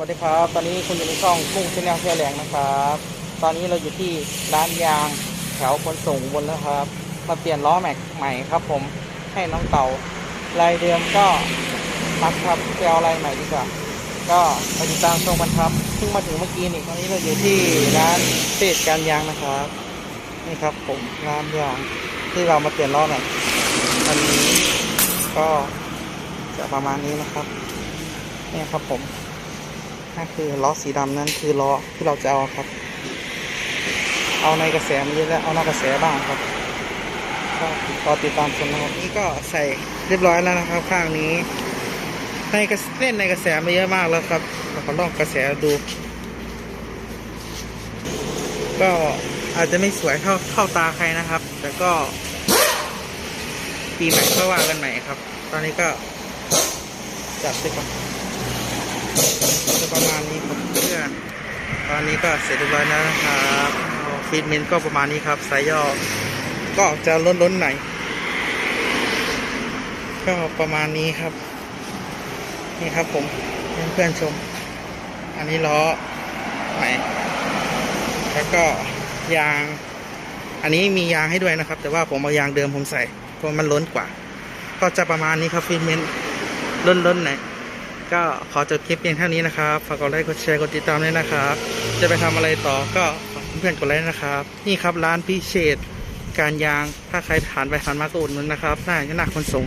วัสดีครับ ตอนนี้คุณอยู่ในช่องกุ้งชแนลแค่แหลงนะครับ ตอนนี้เราอยู่ที่ร้านยางแถวขนส่งบนแล้วครับ มาเปลี่ยนล้อแม็กใหม่ครับ ผมให้น้องเต่าลายเดิมก็มัดครับไปเอาลายใหม่ดีกว่าก็ไปติดตามชมกันครับเพิ่งมาถึงเมื่อกี้นี่ตอนนี้เราอยู่ที่ร้านเศษการยางนะครับ นี่ครับผมร้านยางที่เรามาเปลี่ยนล้อแม็กวันนี้ก็จะประมาณนี้นะครับนี่ครับผม นั่นคือล้อสีดำนั่นคือล้อที่เราจะเอาครับ เอาในกระแสมาเยอะแล้วเอานอกกระแสบ้างครับก็รอติดตามชมนะครับนี่ก็ใส่เรียบร้อยแล้วนะครับ ข้างนี้ ในกระเล่นในกระแสมาเยอะมากแล้วครับเราขอลองกระแสดู ก็อาจจะไม่สวยเท่าเข้าตาใครนะครับ แต่ก็ ปีใหม่ก็ว่ากันใหม่ครับ ตอนนี้ก็จัดไปก่อน จะประมาณนี้ครับเพื่อนตอนนี้ก็เสร็จเรียบร้อยแล้วนะครับฟีดเมนต์ก็ประมาณนี้ครับสายย่อก็จะล้นล้นๆหน่อยก็ประมาณนี้ครับ นี่ครับผมเพื่อนๆชม อันนี้ล้อใหม่แล้วก็ยาง อันนี้มียางให้ด้วยนะครับ แต่ว่าผมเอายางเดิมผมใส่เพราะมันล้นกว่า ก็จะประมาณนี้ครับฟีดเมนต์ล้นๆหน่อย ก็ขอจบคลิปเพียงเท่านี้นะครับ ฝากกดไลค์ กดแชร์ กดติดตามด้วยนะครับ จะไปทำอะไรต่อก็เพื่อนกดไลค์นะครับ นี่ครับร้านพิเศษการยาง ถ้าใครผ่านไปผ่านมาก็อุดหนุนนะครับ หน้าหน้าคนส่ง